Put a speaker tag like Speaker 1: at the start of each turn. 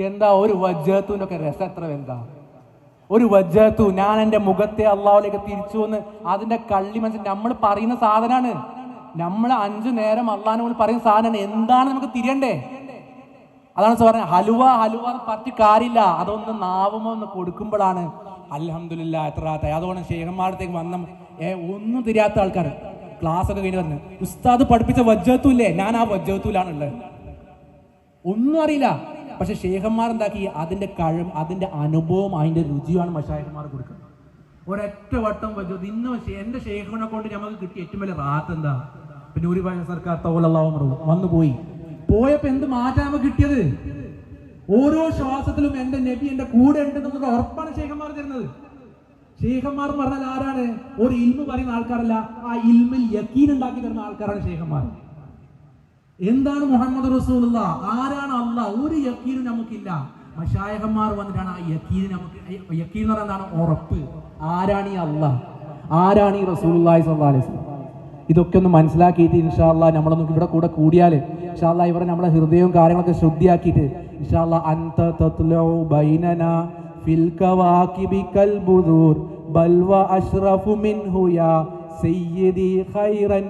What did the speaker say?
Speaker 1: എന്താ ഒരു വജ്ജത്തുവിന്റെ ഒക്കെ രസം എത്ര വലുതാ? ഒരു വജ്ജത്തു ഞാൻ എന്റെ മുഖത്തെ അള്ളാഹുലേക്ക് തിരിച്ചു വന്ന് അതിന്റെ കള്ളി മനസ്സിൽ നമ്മൾ പറയുന്ന സാധനമാണ് നമ്മൾ അഞ്ചു നേരം അള്ളാഹിനെ കൊണ്ട് പറയുന്ന സാധനമാണ് എന്താണ് നമുക്ക് തിരിയണ്ടേ? അതാണ് പറഞ്ഞത് ഹലുവ ഹലുവ പറഞ്ഞിട്ട് കാര്യമില്ല. അതൊന്ന് നാവുമോ ഒന്ന് കൊടുക്കുമ്പോഴാണ് അലഹമില്ല എത്ര അതുകൊണ്ട് ശേഖന്മാരത്തേക്ക് വന്ന ഏ ഒന്നും തിരിയാത്ത ആൾക്കാർ ക്ലാസ് ഒക്കെ കഴിഞ്ഞ് പറഞ്ഞു ഉസ്താദ് പഠിപ്പിച്ച വജ്ജത്തുല്ലേ? ഞാൻ ആ വജ്ജത്തുലാണ് ഉള്ളത്. ഒന്നും അറിയില്ല. പക്ഷെ ഷേഖന്മാർ എന്താക്കി അതിന്റെ കഴിവ് അതിന്റെ അനുഭവം അതിന്റെ രുചിയാണ് മഷായന്മാർ കൊടുക്കുന്നത്. ഒരൊറ്റ വട്ടം വജ്ജു ഇന്ന് എന്റെ ഷേഖിനെ കൊണ്ട് നമുക്ക് കിട്ടിയ ഏറ്റവും വലിയ റാത്ത് എന്താ? പിന്നെ ഒരു സർക്കാർ തൗലല്ലാവും വന്നു പോയി. പോയപ്പോ എന്ത് മാറ്റാമ കിട്ടിയത്? ഓരോ ശ്വാസത്തിലും എന്റെ നബി എന്റെ കൂടെ ഉണ്ടെന്നുള്ള ഉറപ്പാണ് ഷേഖന്മാർ തരുന്നത്. ഷേഖന്മാർ പറഞ്ഞാൽ ആരാണ്? ഒരു ഇൽമ പറയുന്ന ആൾക്കാരല്ല ആ ഇൽമിൽ യക്കീൻ ഉണ്ടാക്കി തരുന്ന ആൾക്കാരാണ് ഷേഖന്മാർ എന്താണ് മുഹമ്മദ് റസൂലുള്ള? ആരാണ് അല്ല ഒരു യക്കീനും നമുക്കില്ല. മഷായഹന്മാർ വന്നിട്ടാണ് ആ യക്കീൻ നമുക്ക് യക്കീൻ എന്ന് പറയുന്നത് എന്താണ്? ഉറപ്പ്. ആരാണ് ഈ അല്ല ആരാണ് ഈ റസൂലുള്ളാഹി സ്വല്ലല്ലാഹി അലൈഹി വസല്ലം? ഇതൊക്കെ ഒന്ന് മനസ്സിലാക്കിയിട്ട് ഇൻഷാല്ല നമ്മളൊന്നും ഇവിടെ കൂടെ കൂടിയാൽ ഇൻഷാല്ല ഇവിടെ നമ്മളെ ഹൃദയവും കാര്യങ്ങളൊക്കെ ശുദ്ധിയാക്കിയിട്ട് ഇൻഷാല്ല അന്ത തത്ലു ബൈനന ബൽവ അഷ്റഫു മിൻഹു യാ സയ്യിദി ഖൈറൻ